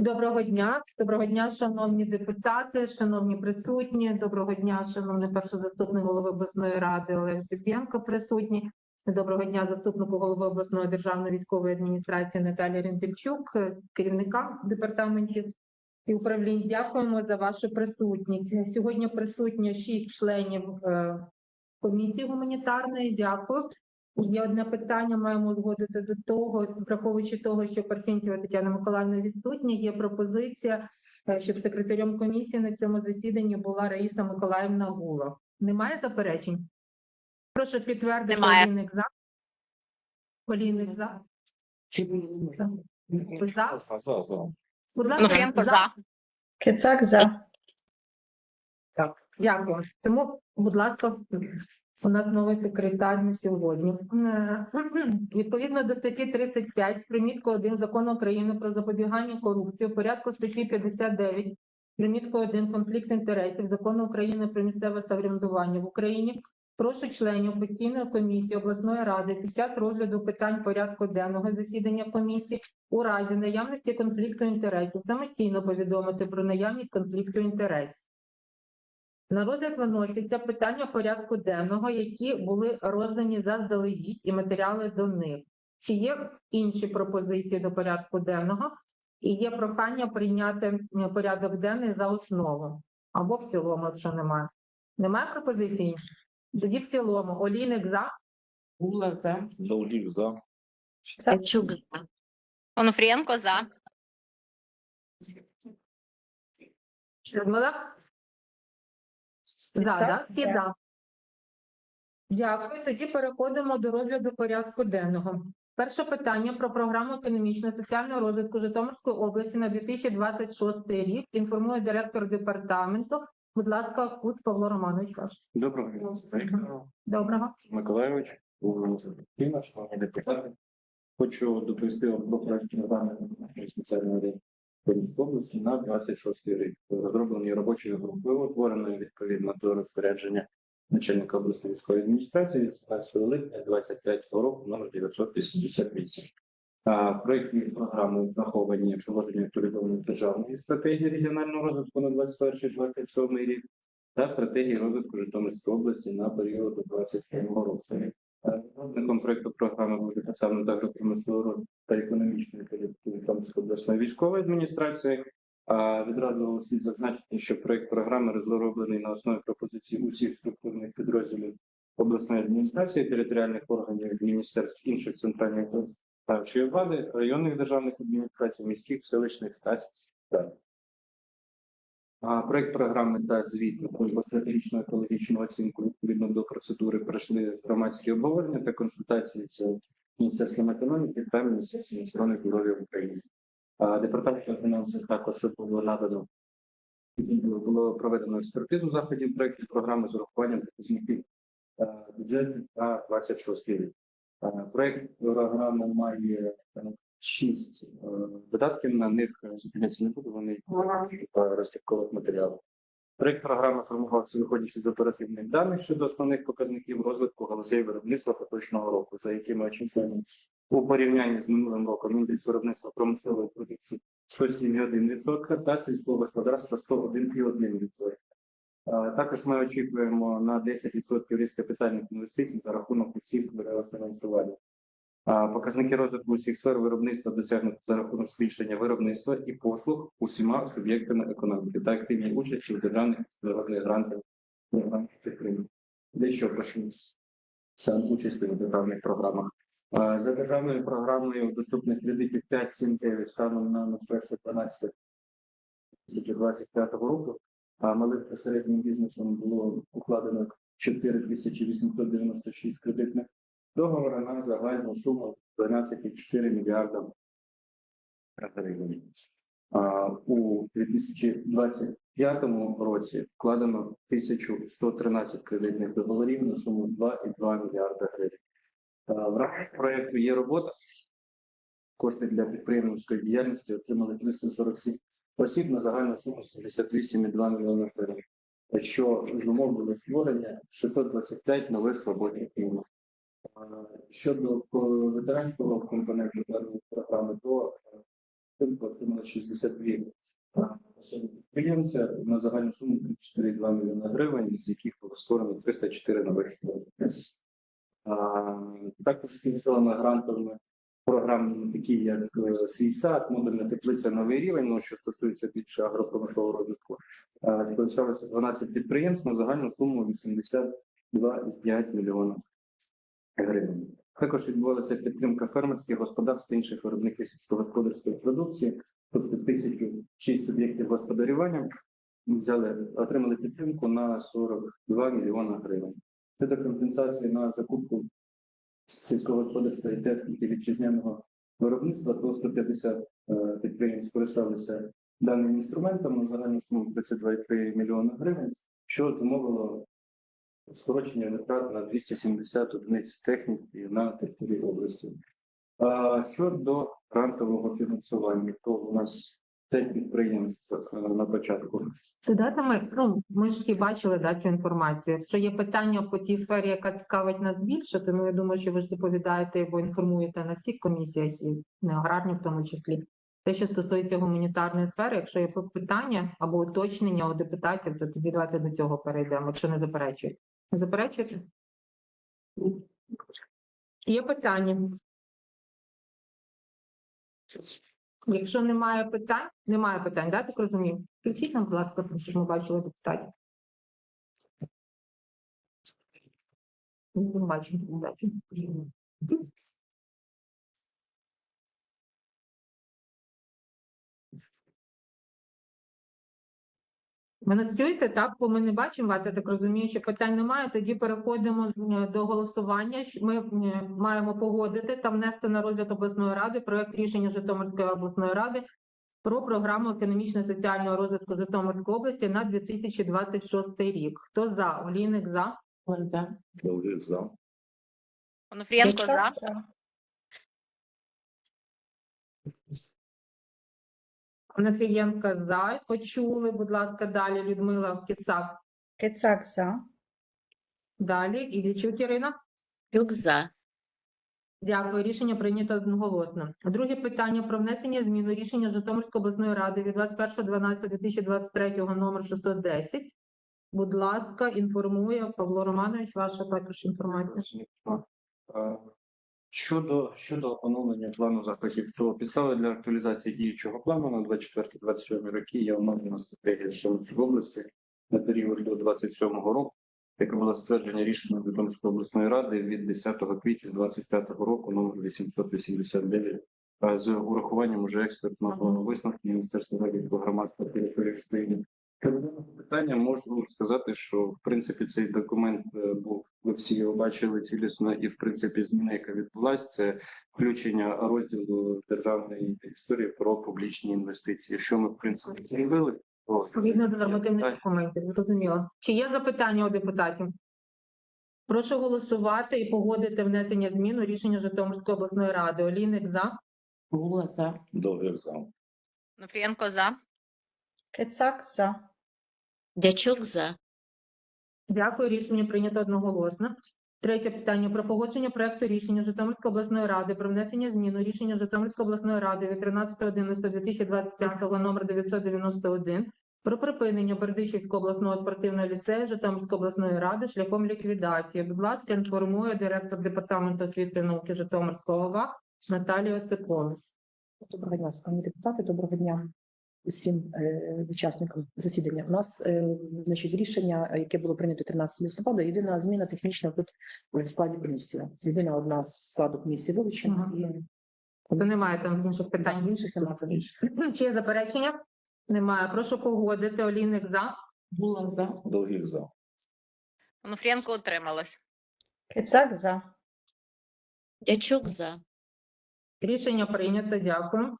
Доброго дня, доброго дня, шановні депутати, шановні присутні. Доброго дня, шановний перший заступник голови обласної ради Олег Зюбєнко присутній. Доброго дня, заступнику голови обласної державної військової адміністрації Наталія Рентельчук, керівникам департаментів і управлінь. Дякуємо за вашу присутність. Сьогодні присутні шість членів е, комісії гуманітарної. Дякую. Є одне питання, маємо узгодити до того, враховуючи того, що Парфентьєва Тетяна Миколаївна відсутня, є пропозиція, е, щоб секретарем комісії на цьому засіданні була Раїса Миколаївна Гула. Немає заперечень? Прошу підтвердити Немає. Олійник за. Олійник за. Ви за? За, за. Будь ласка, Онуфрієнко за. Кицак за. Так, дякую. Тому, будь ласка, у нас новий секретар на сьогодні. Е, Відповідно до статті 35 примітку 1 закону України про запобігання корупції у порядку статті 59 примітку 1 конфлікт інтересів закону України про місцеве самоврядування в Україні. Прошу членів постійної комісії обласної ради під час розгляду питань порядку денного засідання комісії у разі наявності конфлікту інтересів самостійно повідомити про наявність конфлікту інтересів. На розгляд виносяться питання порядку денного, які були роздані заздалегідь і матеріали до них. Чи є інші пропозиції до порядку денного? І є прохання прийняти е, порядок денний за основу або в цілому, якщо немає. Немає пропозицій інших? Тоді в цілому. Олійник за. Гула за. Даулів за. Качук за. Онуфрієнко за. Людмила? За, да? Всі за. за. Дякую. Тоді переходимо до розгляду порядку денного. Перше питання про програму економічно-соціального розвитку Житомирської області на 2026 рік інформує директор департаменту. Будь ласка, Куц Павло Романович, ваш. Доброго дня, Доброго. Миколайович, Україна, депутати. Хочу доповісти вам про проект програми спеціальної області на 26 рік. Розроблені робочою групою, утвореною відповідно до розпорядження начальника обласної військової адміністрації від 17 липня 25 року номер 988. А, Проєктні програми враховані положення актуалізованої державної стратегії регіонального розвитку на 21-27 рік та стратегії розвитку Житомирської області на період до 27 року. Е, Розробником проекту програми буде Департамент агропромислового та економічної політики Житомирської обласної військової адміністрації. А відразу слід зазначити, що проект програми розроблений на основі пропозицій усіх структурних підрозділів обласної адміністрації, територіальних органів міністерств інших центральних виконавчої влади, районних державних адміністрацій, міських, селищних та сільських. Проект програми та звіт про стратегічну екологічну оцінку відповідно до процедури пройшли громадські обговорення та консультації з Міністерством економіки та Міністерством охорони здоров'я. А Департаментом фінансів також було надано було проведено експертизу заходів проєктів програми з урахуванням показників е, бюджету та 26 рік. Е, Проект програми має е, шість е, видатків. На них зупинятися не буду. Вони в розтівкових матеріалах. Проект програми формувався виходячи з оперативних даних щодо основних показників розвитку галузей виробництва поточного року, за якими очікуємо у порівнянні з минулим роком індекс виробництва промислової продукції 107,1% та сільського господарства 101,1%. Е, Також ми очікуємо на 10% ріст капітальних інвестицій за рахунок усіх фінансування. Показники розвитку усіх сфер виробництва досягнуті за рахунок збільшення виробництва і послуг усіма суб'єктами економіки та активній участі в державних міжнародних грантах підтримки. Дещо прошу сам участі в державних програмах. За державною програмою доступних кредитів 5-7 станом на 1.12 2025 року. Малим та середнім бізнесом було укладено 4896 кредитних договору на загальну суму 12,4 мільярда гривень. У 2025 році вкладено 1113 кредитних договорів на суму 2,2 мільярда гривень. В рамках проекту є робота. Кошти для підприємницької діяльності отримали 347 осіб на загальну суму 78,2 мільйона гривень, що зумовило створення 625 нових робочих місць. Е, Щодо е, ветеранського компоненту даної програми, то е, підтримку отримали 62 особи підприємця на загальну суму 4,2 мільйона гривень, з яких було створено 304 нових підприємств. А, Також фінансовано грантовими програмами, такі як е, «Свій сад», модульна теплиця «Новий рівень», ну, що стосується більше агропромислового розвитку. А, Скористалося 12 підприємств на загальну суму 82,5 мільйона гривень. Також відбувалася підтримка фермерських господарств та інших виробників сільськогосподарської продукції, тобто тисячу шість суб'єктів господарювання взяли, отримали підтримку на 42 мільйона гривень. Щодо компенсації на закупку сільськогосподарської техніки вітчизняного виробництва, то 150 е, підприємств скористалися даним інструментом на загальну суму 32,3 мільйона гривень, що зумовило скорочення витрат на 270 одиниць техніки на території області. А щодо грантового фінансування, то у нас 5 підприємств е, на початку. Це дата ми, ну, ми ж всі бачили да, цю інформацію. Якщо є питання по тій сфері, яка цікавить нас більше, тому я думаю, що ви ж доповідаєте або інформуєте на всіх комісіях, і не аграрні в тому числі. Те, що стосується гуманітарної сфери, якщо є питання або уточнення у депутатів, то тоді давайте до цього перейдемо, якщо не заперечуєте. Заперечуєте? Є питання. Якщо немає питань, немає питань, да, так розумію? Включіть нам, будь ласка, щоб ми бачили депутатів. Не бачимо депутатів. Ви нас чуєте, так? Бо ми не бачимо вас, я так розумію, що питань немає. Тоді переходимо е, до голосування. Ми е, маємо погодити та внести на розгляд обласної ради проект рішення Житомирської обласної ради про програму економічно-соціального розвитку Житомирської області на 2026 рік. Хто за? Олійник за. Ольга. Довгих за. Онуфрієнко за. Кицак за. Нафієнка за. Почули, будь ласка, далі Людмила Кицак. Кицак за. Далі Іллічук Ірина. Тюк за. Дякую. Рішення прийнято одноголосно. Друге питання про внесення змін у рішення Житомирської обласної ради від 21.12.2023 номер 610. Будь ласка, інформує Павло Романович, ваша також інформація. Щодо щодо оновлення плану заходів, то підстави для актуалізації діючого плану на 24-27 роки є оновлена стратегія Житомирської області на період до 27-го року, яка була затверджена рішенням Житомирської обласної ради від 10 квітня 25-го року, номер 889, а з урахуванням уже експертного висновку Міністерства громадської території України. Щодо питання можу сказати, що в принципі цей документ е, був ви всі його бачили цілісно, і в принципі зміна, яка відбулася, це включення розділу державної історії про публічні інвестиції. Що ми в принципі зробили? То- Відповідно до нормативних Так. документів, зрозуміло. Чи є запитання у депутатів? Прошу голосувати і погодити внесення змін у рішення Житомирської обласної ради. Олійник за. Гула за. Довгих за. Онуфрієнко за. Кицак за. Дячук за. Дякую, рішення прийнято одноголосно. Третє питання про погодження проекту рішення Житомирської обласної ради про внесення змін у рішення Житомирської обласної ради від 13.11.2025 номер 991 про припинення Бердичівського обласного спортивного ліцею Житомирської обласної ради шляхом ліквідації. Будь ласка, інформує директор департаменту освіти і науки Житомирського ОВА Наталія Осиповець. Доброго дня, пані депутати. Доброго дня всім е, учасникам засідання. У нас е, значить рішення, яке було прийнято 13 листопада. Єдина зміна технічна тут в складі комісії. Єдина одна з складу комісії вилучена Ага. і То немає там інших питань. інших немає. Чи є заперечення? Немає. Прошу погодити. Олійник за. Гула за. Довгих за. Онуфрієнко утрималась. Кицак за. Дячук за. Рішення прийнято. Дякую.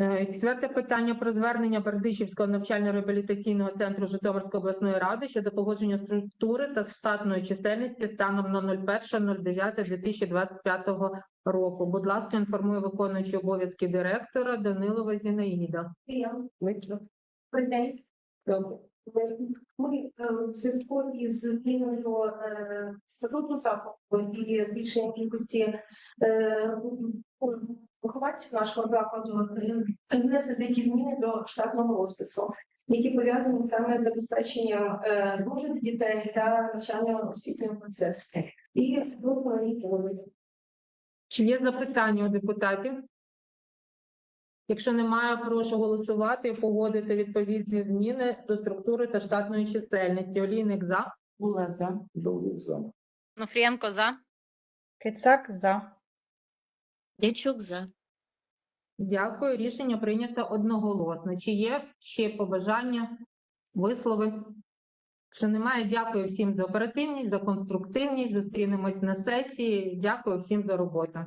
Е, Четверте питання про звернення Бердичівського навчально-реабілітаційного центру Житомирської обласної ради щодо погодження структури та штатної чисельності станом на 01.09.2025 року. Будь ласка, інформую виконуючий обов'язки директора Данилова Зінаїда. Ми е, в зв'язку із зміною е, статуту заходу і збільшенням кількості вихованців нашого закладу внесли деякі зміни до штатного розпису, які пов'язані саме з забезпеченням е, догляду дітей та навчання освітнього процесу. І проводить. Чи є запитання у депутатів? Якщо немає, прошу голосувати і погодити відповідні зміни до структури та штатної чисельності. Олійник за. Була за. Довгих за. Онуфрієнко за. Кицак за. Дячук за. Дякую. Рішення прийнято одноголосно. Чи є ще побажання, вислови? Якщо немає, дякую всім за оперативність, за конструктивність. Зустрінемось на сесії. Дякую всім за роботу.